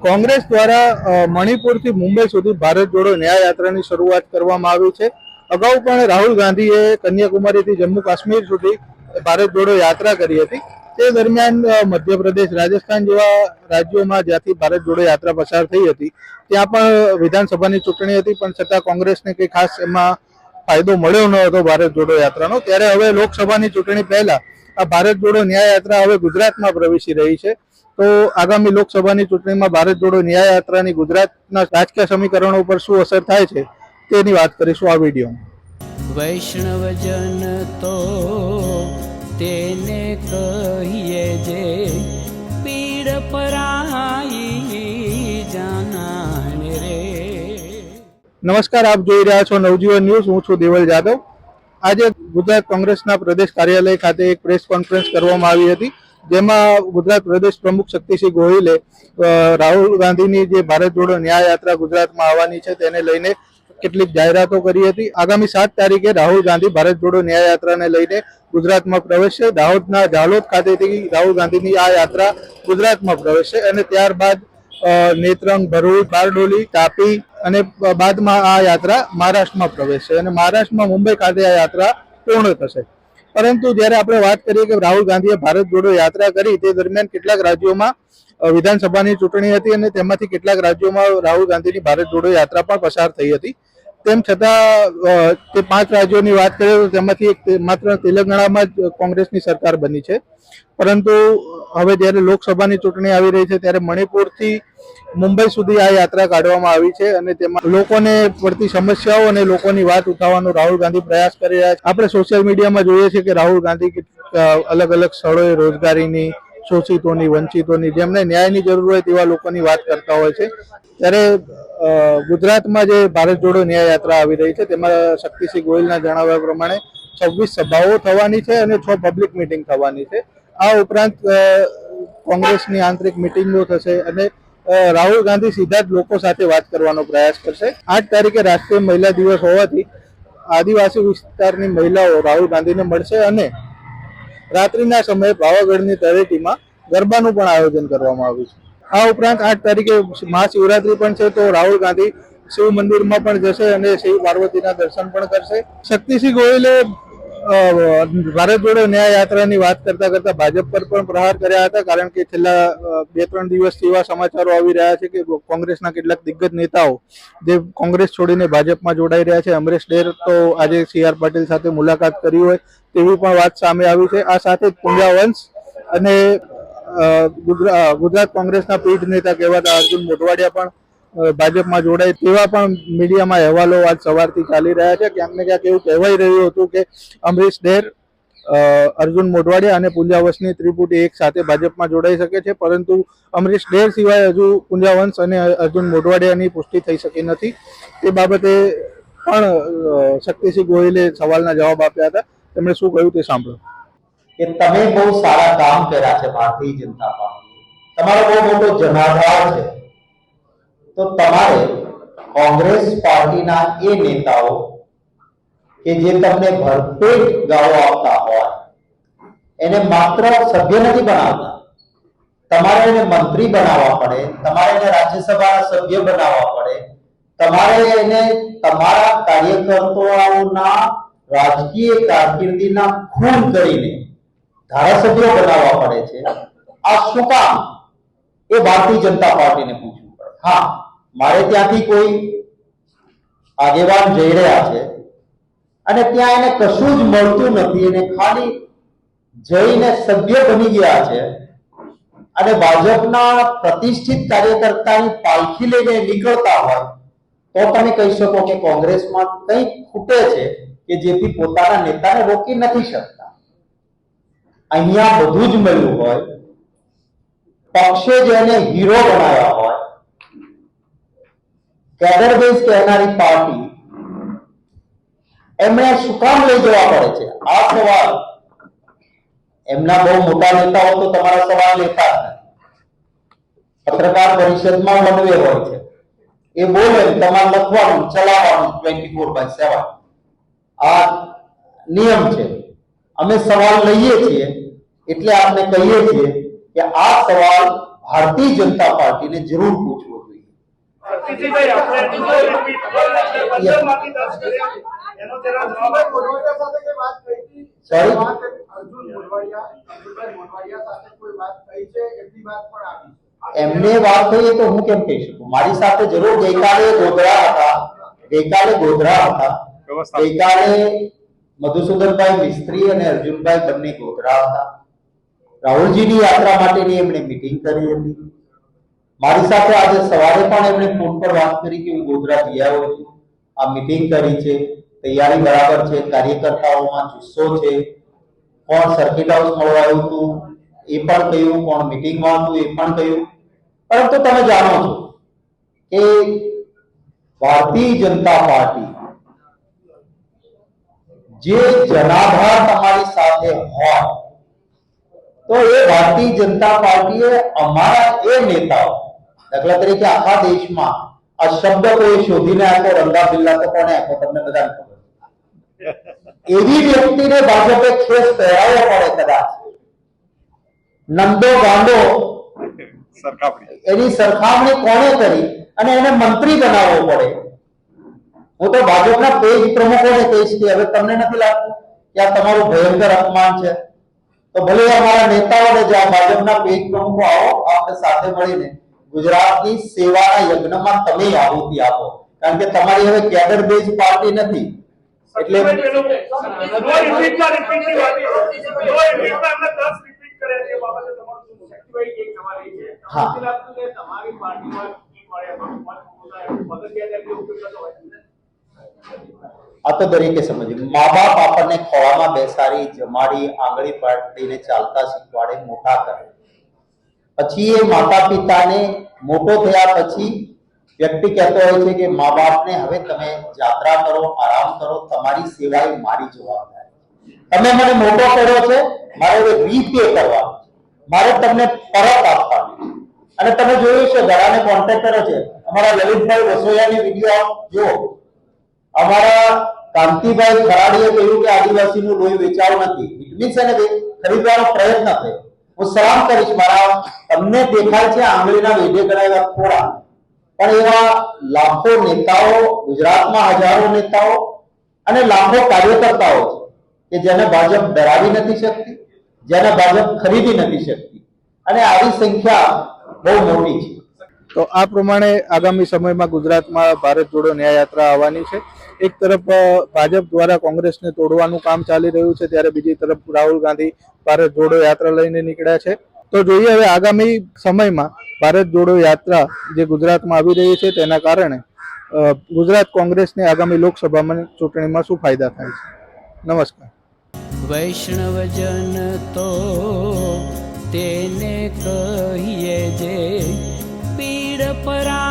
કોંગ્રેસ દ્વારા મણિપુરથી મુંબઈ સુધી ભારત જોડો ન્યાય યાત્રાની શરૂઆત કરવામાં આવી છે. અગાઉ પણ રાહુલ ગાંધીએ કન્યાકુમારીથી જમ્મુ કાશ્મીર સુધી ભારત જોડો યાત્રા કરી હતી. તે દરમિયાન મધ્યપ્રદેશ, રાજસ્થાન જેવા રાજ્યોમાં જ્યાંથી ભારત જોડો યાત્રા પસાર થઈ હતી, ત્યાં પણ વિધાનસભાની ચૂંટણી હતી, પણ છતાં કોંગ્રેસને કંઈ ખાસ એમાં ફાયદો મળ્યો ન હતો ભારત જોડો યાત્રાનો. ત્યારે હવે લોકસભાની ચૂંટણી પહેલા આ ભારત જોડો ન્યાય યાત્રા હવે ગુજરાતમાં પ્રવેશી રહી છે. તો આગામી લોકસભાની ચૂંટણીમાં ભારત જોડો ન્યાય યાત્રાની ગુજરાતના રાજકીય સમીકરણો ઉપર શું અસર થાય છે તેની વાત કરીશું આ વિડીયોમાં. વૈષ્ણવજન તો તેને કહીએ જે પીડ પરાઈ જાનાને રે. નમસ્કાર આપ જોઈ રહ્યા છો નવજીવન ન્યૂઝ. હું છું દેવલ જાદવ. આજે ગુજરાત કોંગ્રેસના પ્રદેશ કાર્યાલય ખાતે એક પ્રેસ કોન્ફરન્સ કરવામાં આવી હતી. જેમાં ગુજરાત પ્રદેશ પ્રમુખ શક્તિસિંહ ગોહિલે રાહુલ ગાંધીની જે ભારત જોડો ન્યાય યાત્રા ગુજરાતમાં આવવાની છે તેને લઈને કેટલીક જાહેરાતો કરી હતી. આગામી સાત તારીખે રાહુલ ગાંધી ભારત જોડો ન્યાય યાત્રાને લઈને ગુજરાતમાં પ્રવેશશે. દાહોદના ઝાલોદ ખાતેથી રાહુલ ગાંધીની આ યાત્રા ગુજરાતમાં પ્રવેશશે અને ત્યારબાદ નેત્રંગ, ભરૂચ, બારડોલી, તાપી અને બાદમાં આ યાત્રા મહારાષ્ટ્રમાં પ્રવેશશે અને મહારાષ્ટ્રમાં મુંબઈ ખાતે આ યાત્રા પૂર્ણ થશે. પરંતુ જ્યારે આપણે વાત કરીએ કે રાહુલ ગાંધીએ ભારત જોડો યાત્રા કરી, તે દરમિયાન કેટલાક રાજ્યોમાં વિધાનસભાની ચૂંટણી હતી અને તેમાંથી કેટલાક રાજ્યોમાં રાહુલ ગાંધીની ભારત જોડો યાત્રા પણ પસાર થઈ હતી. તેમ છતાં તે પાંચ રાજ્યોની વાત કરીએ તો તેમાંથી એક માત્ર તેલંગાણામાં જ કોંગ્રેસની સરકાર બની છે. પરંતુ હવે જ્યારે લોકસભાની ચૂંટણી આવી રહી છે, ત્યારે મણિપુરથી મુંબઈ સુધી આ યાત્રા કાઢવામાં આવી છે અને તેમાં લોકોને પડતી સમસ્યાઓ અને લોકોની વાત ઉઠાવવાનો રાહુલ ગાંધી પ્રયાસ કરી રહ્યા છે. આપણે સોશિયલ મીડિયામાં જોઈએ છીએ કે રાહુલ ગાંધી અલગ અલગ સ્થળોએ રોજગારીની શોષિતોની, વંચિતોની જેમને ન્યાયની જરૂર હોય તેવા લોકોની વાત કરતા હોય છે. ત્યારે ગુજરાતમાં જે ભારત જોડો ન્યાય યાત્રા આવી રહી છે, તેમાં શક્તિસિંહ ગોયલના જણાવ્યા પ્રમાણે છવ્વીસ સભાઓ થવાની છે અને છ પબ્લિક મિટિંગ થવાની છે. આ ઉપરાંત કોંગ્રેસની આંતરિક મિટિંગો થશે અને રાહુલ ગાંધી સીધા જ લોકો સાથે વાત કરવાનો પ્રયાસ કરશે. આઠ તારીખે રાષ્ટ્રીય મહિલા દિવસ હોવાથી આદિવાસી વિસ્તારની મહિલાઓ રાહુલ ગાંધીને મળશે અને રાત્રિના સમયે પાવાગઢની તળેટીમાં ગરબાનું પણ આયોજન કરવામાં આવ્યું છે. આ ઉપરાંત આઠ તારીખે મહાશિવરાત્રી પણ છે, તો રાહુલ ગાંધી શિવ મંદિરમાં પણ જશે અને શિવ પાર્વતીના દર્શન પણ કરશે. શક્તિસિંહ ગોયલે ભારત જોડો ન્યાય યાત્રાની વાત કરતા કરતા ભાજપ પર પણ પ્રહાર કર્યા હતા, કારણ કે છેલ્લા બે ત્રણ દિવસથી એવા સમાચારો આવી રહ્યા છે કે કોંગ્રેસના કેટલાક દિગ્ગજ નેતાઓ જે કોંગ્રેસ છોડીને ભાજપમાં જોડાઈ રહ્યા છે. અમરેશ ડેર તો આજે સી આર પાટીલ સાથે મુલાકાત કરી હોય તેવી પણ વાત સામે આવી છે. આ સાથે જ પૂંજા વંશ અને ગુજરાત કોંગ્રેસના પીઢ નેતા કહેવાતા અર્જુન મોઢવાડિયા પણ ભાજપમાં જોડાય તેવા પણ મીડિયામાં અહેવાલો આજ સવારથી ચાલી રહ્યા છે ક્યાંક ને ક્યાંક એવું કહેવાય રહ્યું હતું કે અમરીશ ડેર અર્જુન મોઢવાડિયા અને પુંજાવંશની ત્રિપુટી એક સાથે ભાજપમાં જોડાઈ શકે છે, પરંતુ અમરીશ ડેર સિવાય હજુ પુંજાવંશ અને અર્જુન મોઢવાડિયાની પુષ્ટિ થઈ શકી નથી. તે બાબતે પણ શક્તિસિંહ ગોહિલે સવાલના જવાબ આપ્યા હતા. તેમણે શું કહ્યું તે સાંભળો. કે તમે બહુ સારા કામ કર્યા છે ભારતીય જનતા પાર્ટી તમારો બહુ મોટો જનાધાર છે. તો તમારે કોંગ્રેસ પાર્ટીના એ નેતાઓ કે જે તમને ભરપેટ ગાળો આપતા હોય, એને માત્ર સભ્ય નથી બનાવતા. તમારે એને મંત્રી બનાવવા પડે, તમારે એને રાજ્યસભાના સભ્ય બનાવવા પડે, તમારે એને તમારા કાર્યકર્તાઓના રાજકીય કારકિર્દીના ખૂન કરીને ધારાસભ્યો બનાવવા પડે છે. આ શું કામ? એ ભારતીય જનતા પાર્ટીને પૂછો. હા, મારે ત્યાંથી કોઈ આગેવાન જઈ રહ્યા છે અને ત્યાં એને કશું જ મળતું નથી, એને ખાલી જઈને સભ્ય બની ગયા છે અને ભાજપના પ્રતિષ્ઠિત કાર્યકર્તાની પાલખી લઈને નીકળતા હોય, તો તમે કહી શકો કે કોંગ્રેસમાં કંઈક ખૂટે છે કે જેથી પોતાના નેતાને રોકી નથી શકતા. અહીંયા બધું જ મળ્યું હોય, પક્ષે જેને હીરો બનાવ્યા કેડર બેઝ કહેનારી પાર્ટી એમણે શું કામ લઈ જવા પડે છે? આ સવાલ. એમના બહુ મોટા નેતાઓ તો તમારા સવાલ લેતા પત્રકાર પરિષદમાં વનવે હોય છે. એ બોલે, તમારે લખવાનું, ચલાવવાનું ટ્વેન્ટી ફોર બાય સેવન આ નિયમ છે. અમે સવાલ લઈએ છીએ, એટલે આપણે કહીએ છીએ કે આ સવાલ ભારતીય જનતા પાર્ટીને જરૂર પૂછવો એમની વાત થઈ તો હું કેમ કહી શકું? મારી સાથે જરૂર ગઈકાલે ગોધરા હતા. ગઈકાલે ગોધરા હતા. ગઈકાલે મધુસૂદનભાઈ મિસ્ત્રી અને અર્જુનભાઈ બંને ગોધરા હતા. રાહુલજીની યાત્રા માટેની એમણે મિટિંગ કરી હતી. મારી સાથે આજે સવારે પણ એમણે ફોન પર વાત કરી કે હું ગોધરા જઈ આવ્યો છું. આ મીટિંગ કરી છે, તૈયારી બરાબર છે, કાર્યકર્તાઓમાં જુસ્સો છે. કોણ સર્કિટ હાઉસ મળવા આવ્યું હતું, એ પણ કહ્યું, કોણ મીટિંગમાં હતું, એ પણ કહ્યું. પરંતુ તમે જાણો છો કે ભારતીય જનતા પાર્ટી જે જનાધાર તમારી સાથે હોય, તો એ ભારતીય જનતા પાર્ટીએ અમારા એ નેતાઓ દાખલા તરીકે આખા દેશમાં આ શબ્દ કોઈ શોધીને આપ્યો રંગા બિલ્લા તો કોને આપ્યો? તમને બધાને ખબર એવી વ્યક્તિને ભાજપે ખેસ પહેરાવો પડે કદાચ. નંદો ગાંડો એની સરખામણી કોને કરી અને એને મંત્રી બનાવવો પડે? હું તો ભાજપના પેજ પ્રમુખોને કહીશ કે હવે તમને નથી લાગતું કે આ તમારું ભયંકર અપમાન છે. તો ભલે અમારા નેતાઓને જે આ ભાજપના પેજ પ્રમુખો આવો આપણે સાથે મળીને ગુજરાતની સેવાના યજ્ઞમાં તમે આહુતિ આપો. કારણ કે તમારી હવે કેડર બેઝ પાર્ટી નથી. એટલે. હા. તમારી પાર્ટીમાં? આ તો દરેકે સમજ્યું. મા બાપ આપણને ખોળામાં બેસાડી જમાડી આંગળી પાડીને ચાલતા શીખવાડે મોટા કરે. પછી એ માતા પિતાને મોટો થયા પછી વ્યક્તિ કહેતો હોય છે કે મા બાપને હવે તમે યાત્રા કરો, આરામ કરો, તમારી સેવા મારી જવાબદારી તમે મને મોટો કર્યો છે, મારે રીપે કરવા. મારે તમને પરત આપવાનું અને તમે જોયું છે ઘરાને કોન્ટેક્ટ કર્યો છે. અમારા લલિતભાઈ રસોયાની વીડિયો જુઓ. અમારા કાંતિભાઈ ખરાડીએ કહ્યું કે આદિવાસીનું લોહી વેચાવ નથી. ઇટ મીન્સ એને ખરીદવાનો પ્રયત્ન થયો. હું સલામ કરીશ મારા તમને દેખાય છે આંગળીના વેઢે કરાયેલા થોડા પણ એવા લાખો નેતાઓ, ગુજરાતમાં હજારો નેતાઓ અને લાખો કાર્યકર્તાઓ છે કે જેને ભાજપ ડરાવી નથી શકતી, જેને ભાજપ ખરીદી નથી શકતી. અને આવી સંખ્યા બહુ મોટી છે. તો આ પ્રમાણે આગામી સમયમાં ગુજરાતમાં ભારત જોડો ન્યાય યાત્રા આવવાની છે. એક તરફ ભાજપ દ્વારા કોંગ્રેસને તોડવાનું કામ ચાલી રહ્યું છે, ત્યારે બીજી તરફ રાહુલ ગાંધી ભારત જોડો યાત્રા લઈને નીકળ્યા છે. તો જોઈએ હવે આગામી સમયમાં ભારત જોડો યાત્રા જે ગુજરાતમાં આવી રહી છે, તેના કારણે ગુજરાત કોંગ્રેસને આગામી લોકસભામાં ચૂંટણીમાં શું ફાયદા થાય છે? નમસ્કાર. વૈષ્ણવજન તો તેને કહીએ જે, પીડ પરાઈ